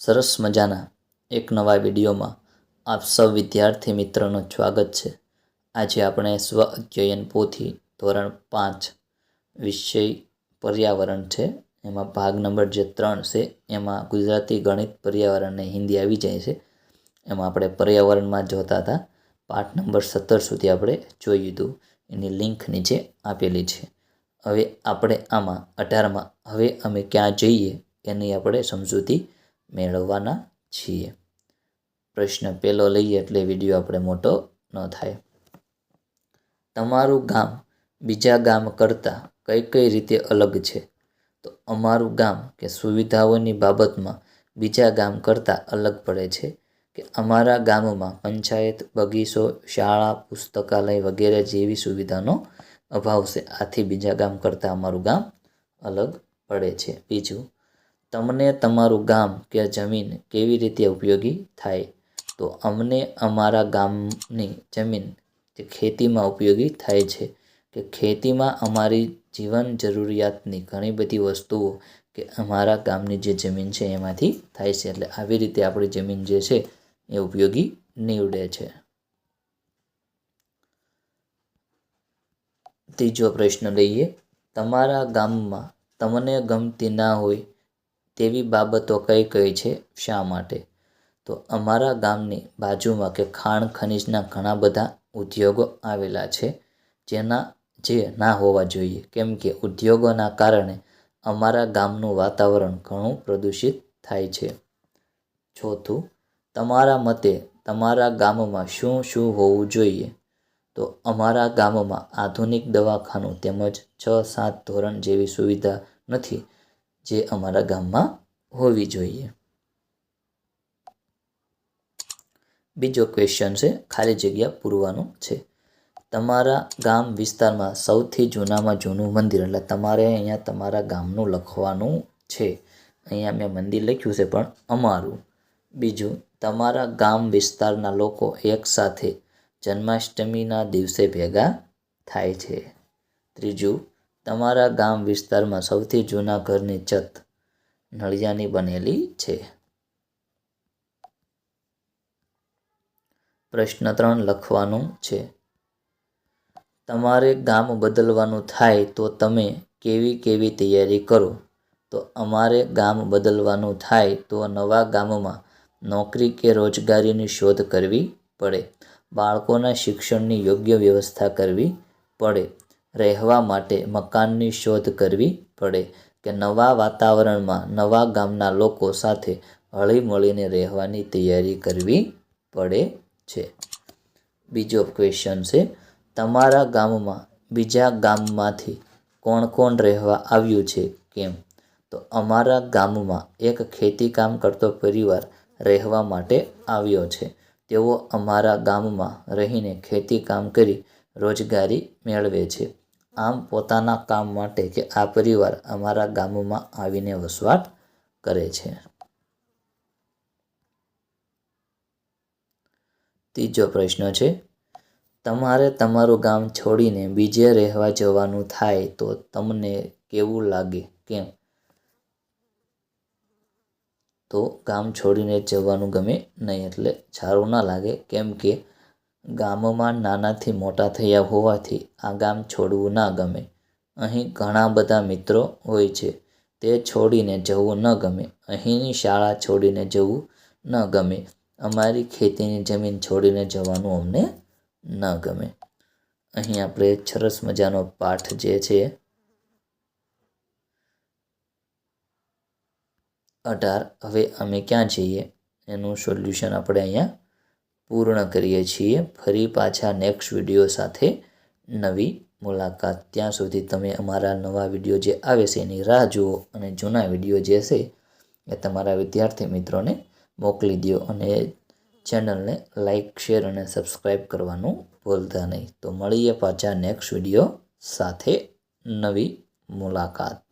સરસ મજાના એક નવા વિડીયોમાં આપ સૌ વિદ્યાર્થી મિત્રોનું સ્વાગત છે. આજે આપણે સ્વ અધ્યયન પોથી ધોરણ પાંચ વિષય પર્યાવરણ છે. એમાં ભાગ નંબર જે ત્રણ છે, એમાં ગુજરાતી ગણિત પર્યાવરણ અને હિન્દી આવી જાય છે. એમાં આપણે પર્યાવરણમાં જોતા હતા. પાઠ નંબર સત્તર સુધી આપણે જોયું લીધું. એની લિંક નીચે આપેલી છે. હવે આપણે આમાં અઢારમાં, હવે અમે ક્યાં જઈએ એની આપણે સમજૂતી મેળવવાના છીએ. પ્રશ્ન પહેલો લઈએ એટલે વીડિયો આપણે મોટો ન થાય. તમારું ગામ બીજા ગામ કરતાં કઈ કઈ રીતે અલગ છે? તો અમારું ગામ કે સુવિધાઓની બાબતમાં બીજા ગામ કરતાં અલગ પડે છે કે અમારા ગામમાં પંચાયત, બગીચો, શાળા, પુસ્તકાલય વગેરે જેવી સુવિધાનો અભાવ છે. આથી બીજા ગામ કરતાં અમારું ગામ અલગ પડે છે. બીજું તમને તમારું ગામ કે જમીન કેવી રીતે ઉપયોગી થાય? તો અમને અમારા ગામની જમીન જે ખેતીમાં ઉપયોગી થાય છે કે ખેતીમાં અમારી જીવન જરૂરિયાતની ઘણી બધી વસ્તુઓ કે અમારા ગામની જે જમીન છે એમાંથી થાય છે. એટલે આવી રીતે આપણી જમીન જે છે એ ઉપયોગી નીવડે છે. ત્રીજો પ્રશ્ન લઈએ. તમારા ગામમાં તમને ગમતી ના હોય તેવી બાબતો કઈ કઈ છે? શા માટે? તો અમારા ગામની બાજુમાં કે ખાણ ખનીજના ઘણા બધા ઉદ્યોગો આવેલા છે, જેના, જે ના હોવા જોઈએ. કેમ કે ઉદ્યોગોના કારણે અમારા ગામનું વાતાવરણ ઘણું પ્રદૂષિત થાય છે. ચોથું, તમારા મતે તમારા ગામમાં શું શું હોવું જોઈએ? તો અમારા ગામમાં આધુનિક દવાખાનું તેમજ છ સાત ધોરણ જેવી સુવિધા નથી. જે અમારા ગામમાં હોવી જોઈએ. બીજો ક્વેશ્ચન છે, ખાલી જગ્યા પૂરવાનું છે. તમારા ગામ વિસ્તારમાં સૌથી જૂનામાં જૂનું મંદિર, એટલે તમારે અહીંયા તમારા ગામનું લખવાનું છે. અહીંયા મેં મંદિર લખ્યું છે, પણ અમારું. બીજું, તમારા ગામ વિસ્તારના લોકો એકસાથે જન્માષ્ટમીના દિવસે ભેગા થાય છે. ત્રીજું તમારા ગામ વિસ્તારમાં સૌથી જૂના ઘરની છત નળિયાની બનેલી છે. પ્રશ્ન ત્રણ લખવાનું છે. તમારે ગામ બદલવાનું થાય તો તમે કેવી કેવી તૈયારી કરો? તો અમારે ગામ બદલવાનું થાય તો નવા ગામમાં નોકરી કે રોજગારીની શોધ કરવી પડે. બાળકોના શિક્ષણની યોગ્ય વ્યવસ્થા કરવી પડે. રહેવા માટે મકાનની શોધ કરવી પડે કે નવા વાતાવરણમાં નવા ગામના લોકો સાથે હળીમળીને રહેવાની તૈયારી કરવી પડે છે. બીજો ક્વેશ્ચન છે, તમારા ગામમાં બીજા ગામમાંથી કોણ કોણ રહેવા આવ્યું છે? કેમ? તો અમારા ગામમાં એક ખેતી કામ કરતો પરિવાર રહેવા માટે આવ્યો છે. તેઓ અમારા ગામમાં રહીને ખેતી કામ કરી રોજગારી મેળવે છે. આમ પોતાના કામ માટે કે આ પરિવાર અમારા ગામમાં આવીને વસવાટ કરે છે. ત્રીજો પ્રશ્ન છે, તમારે તમારું ગામ છોડીને બીજે રહેવા જવાનું થાય તો તમને કેવું લાગે? કેમ? તો ગામ છોડીને જવાનું ગમે નહીં એટલે સારું ના લાગે. કેમ કે ગામમાં નાનાથી મોટા થયા હોવાથી આ ગામ છોડવું ના ગમે. અહીં ઘણા બધા મિત્રો હોય છે. તે છોડીને જવું ન ગમે. અહીંની શાળા છોડીને જવું ન ગમે. અમારી ખેતીની જમીન છોડીને જવાનું અમને ન ગમે. અહીં આપણે સરસ મજાનો પાઠ જે છે, અઢાર. હવે અમે ક્યાં જઈએ? એનું સોલ્યુશન આપણે અહીંયા પૂર્ણ કરીએ છીએ. ફરી પાછા નેક્સ્ટ વીડિયો સાથે નવી મુલાકાત. ત્યાં સુધી તમે અમારા નવા વીડિયો જે આવે છે એની રાહ જુઓ અને જૂના વીડિયો જે છે એ તમારા વિદ્યાર્થી મિત્રોને મોકલી દો અને ચેનલને લાઇક શેર અને સબસ્ક્રાઈબ કરવાનું ભૂલતા નહીં. તો મળીએ પાછા નેક્સ્ટ વીડિયો સાથે નવી મુલાકાત.